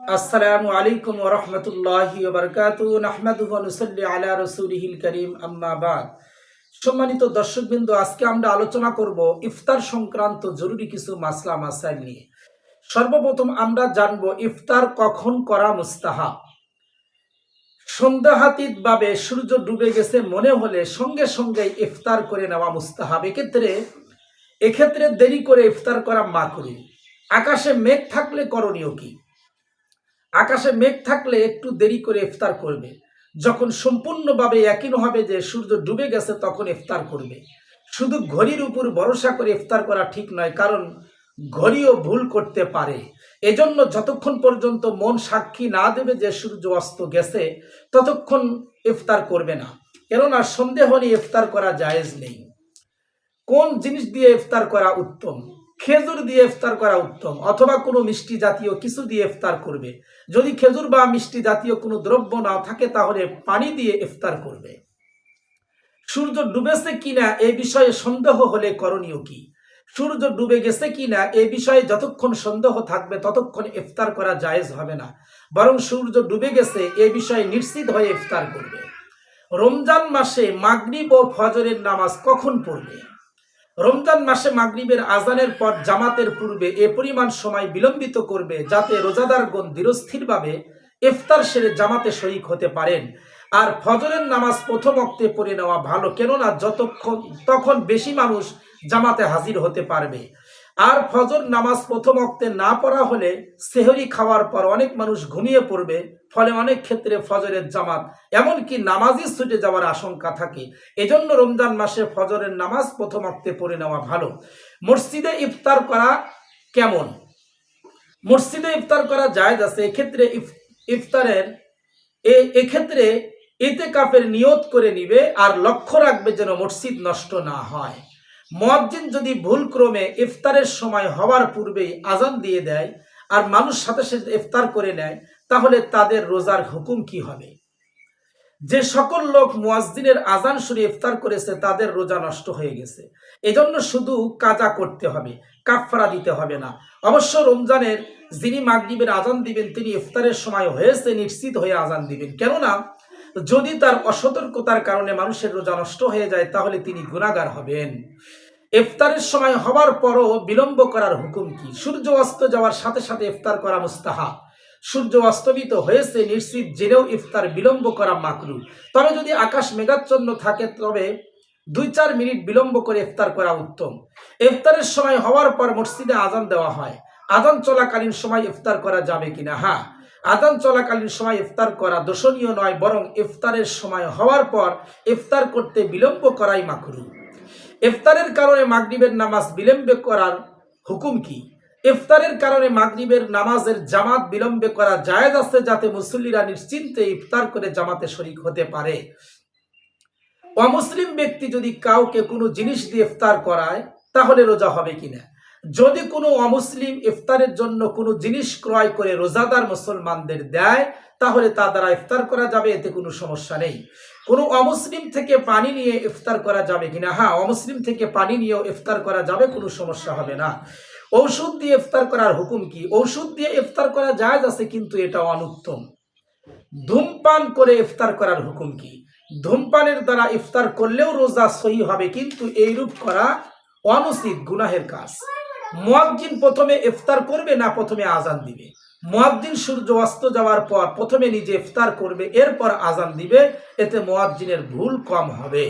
আসসালামু আলাইকুম ওয়া রাহমাতুল্লাহি ওয়া বারাকাতুহু। নাহমাদুহু ওয়া নুসাল্লি আলা রাসূলিহিল কারীম। আম্মা বাদ। সম্মানিত দর্শকবৃন্দ, আজকে আমরা আলোচনা করব ইফতার সংক্রান্ত জরুরি কিছু মাসলা মাসাইল নিয়ে। সর্বপ্রথম আমরা জানব ইফতার কখন করা মুস্তাহাব। সন্ধ্যাহাতীত ভাবে সূর্য ডুবে গেছে মনে হলে সঙ্গে সঙ্গে ইফতার করে নেওয়া মুস্তাহাব। এক্ষেত্রে এক্ষেত্রে দেরি করে ইফতার করা মা করি আকাশে মেঘ থাকলে করণীয় কি? আকাশে মেঘ থাকলে একটু দেরি করে ইফতার করবে। যখন সম্পূর্ণভাবে একই হবে যে সূর্য ডুবে গেছে, তখন ইফতার করবে। শুধু ঘড়ির উপর ভরসা করে ইফতার করা ঠিক নয়, কারণ ঘড়িও ভুল করতে পারে। এজন্য যতক্ষণ পর্যন্ত মন সাক্ষী না দেবে যে সূর্য অস্ত গেছে, ততক্ষণ ইফতার করবে না। কেননা সন্দেহ নিয়ে ইফতার করা জায়েজ নেই। কোন জিনিস দিয়ে ইফতার করা উত্তম? খেজুর দিয়ে ইফতার করা উত্তম, অথবা কোনো মিষ্টি জাতীয় কিছু দিয়ে ইফতার করবে। যদি খেজুর বা মিষ্টি জাতীয় কোনো দ্রব্য না থাকে, তাহলে পানি দিয়ে ইফতার করবে। সূর্য ডুবেছে কিনা এই বিষয়ে সন্দেহ হলে করণীয় কি? সূর্য ডুবে গেছে কিনা এ বিষয়ে যতক্ষণ সন্দেহ থাকবে, ততক্ষণ ইফতার করা জায়েজ হবে না। বরং সূর্য ডুবে গেছে এ বিষয়ে নিশ্চিত হয়ে ইফতার করবে। রমজান মাসে মাগরিব ও ফজরের নামাজ কখন পড়বে? রমজান মাসে মাগরিবের আজানের পর জামাতের পূর্বে এ পরিমাণ সময় বিলম্বিত করবে যাতে রোজাদারগণ দৃঢ়স্থিরভাবে ইফতার সেরে জামাতে শরিক হতে পারেন। আর ফজরের নামাজ প্রথম অক্তে পড়ে নেওয়া ভালো, কেননা যতক্ষণ তখন বেশি মানুষ জামাতে হাজির হতে পারবে। আর ফজর নামাজ প্রথম অক্তে না পড়া হলে সেহরি খাওয়ার পর অনেক মানুষ ঘুমিয়ে পড়বে, ফলে অনেক ক্ষেত্রে ফজরের জামাত, এমনকি নামাজই ছুটে যাওয়ার আশঙ্কা থাকে। এজন্য রমজান মাসে ফজরের নামাজ প্রথম অক্তে পড়ে নেওয়া ভালো। মসজিদে ইফতার করা কেমন? মসজিদে ইফতার করা জায়েজ আছে, এক্ষেত্রে ইফ- ইফতারের এক্ষেত্রে এতে কাপের নিয়ত করে নিবে আর লক্ষ্য রাখবে যেন মসজিদ নষ্ট না হয়। মুয়াজ্জিন যদি ভুল ক্রমে ইফতারের সময় হওয়ার পূর্বেই আজান দিয়ে দেয় আর মানুষ সাথে সাথে ইফতার করে নেয়, তাহলে তাদের রোজার হুকুম কি হবে? যে সকল লোক মুয়াজ্জিনের আজান শুনে ইফতার করেছে, তাদের রোজা নষ্ট হয়ে গেছে। এজন্য শুধু কাজা করতে হবে, কাফফারা দিতে হবে না। অবশ্য রমজানের যিনি মাগরিবের আজান দিবেন, তিনি ইফতারের সময় হয়েছে, নিশ্চিত হয়ে আজান দিবেন। কেননা, যদি তার অসতর্কতার কারণে মানুষের রোজা নষ্ট হয়ে যায়, তাহলে তিনি গুণাগার হবেন। ইফতারের সময় হওয়ার পরও বিলম্ব করার হুকুম কি? সূর্য অস্ত যাওয়ার সাথে সাথে ইফতার করা মুস্তাহা সূর্য অস্তমিত হয়েছে, নিশ্চিত জেনেও ইফতার বিলম্ব করা মাকরু তবে যদি আকাশ মেঘাচ্ছন্ন থাকে, তবে দুই চার মিনিট বিলম্ব করে ইফতার করা উত্তম। ইফতারের সময় হওয়ার পর মসজিদে আজান দেওয়া হয়। আজান চলাকালীন সময় ইফতার করা যাবে কিনা? হ্যাঁ আদান চলাকালীন সময় ইফতার করা দোষণীয় নয়, বরং ইফতারের সময় হওয়ার পর ইফতার করতে বিলম্ব করাই মাকরু ইফতারের কারণে মাগরিবের নামাজ বিলম্বে করার হুকুম কি? ইফতারের কারণে মাগরিবের নামাজের জামাত বিলম্বে করা জায়েজ আছে যাতে মুসল্লিরা নিশ্চিন্তে ইফতার করে জামাতে শরিক হতে পারে। অমুসলিম ব্যক্তি যদি কাউকে কোনো জিনিস দিয়ে ইফতার করায়, তাহলে রোজা হবে কিনা? যদি কোনো অমুসলিম ইফতারের জন্য কোনো জিনিস ক্রয় করে রোজাদার মুসলমানদের দেয় তাহলে তা দ্বারা ইফতার করা যাবে, এতে কোনো সমস্যা নেই। কোনো অমুসলিম থেকে পানি নিয়ে ইফতার করা যাবে কিনা? হ্যাঁ অমুসলিম থেকে পানি নিয়েও ইফতার করা যাবে, কোনো সমস্যা হবে না। ঔষধ দিয়ে ইফতার করার হুকুম কি? ঔষধ দিয়ে ইফতার করা জায়েজ আছে, কিন্তু এটা অনুত্তম। ধূমপান করে ইফতার করার হুকুম কি? ধূমপানের দ্বারা ইফতার করলেও রোজা সহি হবে, কিন্তু এইরূপ করা অনুচিত, গুনাহের কাজ। মুয়াজ্জিন প্রথমে ইফতার করবে না, প্রথমে আজান দিবে। মুয়াজ্জিন সূর্য অস্ত যাওয়ার পর প্রথমে নিজে ইফতার করবে, এরপর আজান দিবে। এতে মুয়াজ্জিনের ভুল কম হবে।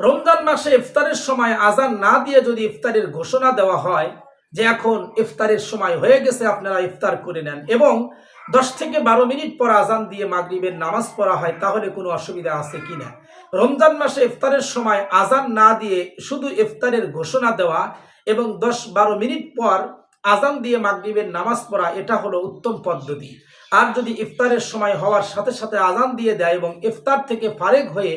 রমজান মাসে ইফতারের সময় আজান না দিয়ে যদি ইফতারের ঘোষণা দেওয়া হয় যে এখন ইফতারের সময় হয়ে গেছে, আপনারা ইফতার করে নেন এবং দশ থেকে বারো মিনিট পর আজান দিয়ে মাগরিবের নামাজ পড়া হয়, তাহলে কোনো অসুবিধা আছে কিনা রমজান মাসে ইফতারের সময় আজান না দিয়ে শুধু ইফতারের ঘোষণা দেওয়া এবং দশ বারো মিনিট পর আজান দিয়ে মাগরিবের নামাজ পড়া, এটা হলো উত্তম পদ্ধতি। আর যদি ইফতারের সময় হওয়ার সাথে সাথে আজান দিয়ে দেয় এবং ইফতার থেকে ফারেক হয়ে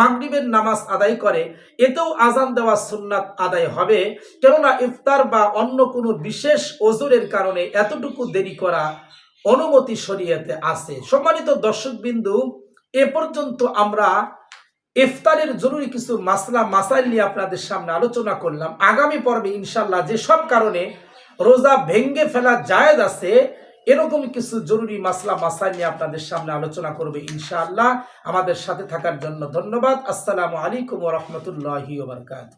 মাগরিবের নামাজ আদায় করে, এতেও আজান দেওয়া সুন্নাত আদায় হবে। কেননা ইফতার বা অন্য কোনো বিশেষ ওজোরের কারণে এতটুকু দেরি করা অনুমতি শরীয়তে আছে। সম্মানিত দর্শকবিন্দু, এ পর্যন্ত আমরা ইফতারের জরুরি কিছু মাসলা, মাসাইল নিয়ে আপনাদের সামনে আলোচনা করলাম। আগামী পর্বে ইনশাল্লাহ যেসব কারণে রোজা ভেঙ্গে ফেলা জায়েজ আছে, এরকম কিছু জরুরি মাসলা মাসাই নিয়ে আপনাদের সামনে আলোচনা করবে ইনশাআল্লাহ। আমাদের সাথে থাকার জন্য ধন্যবাদ। আসসালামু আলাইকুম রহমতুল্লাহি ওবরকাত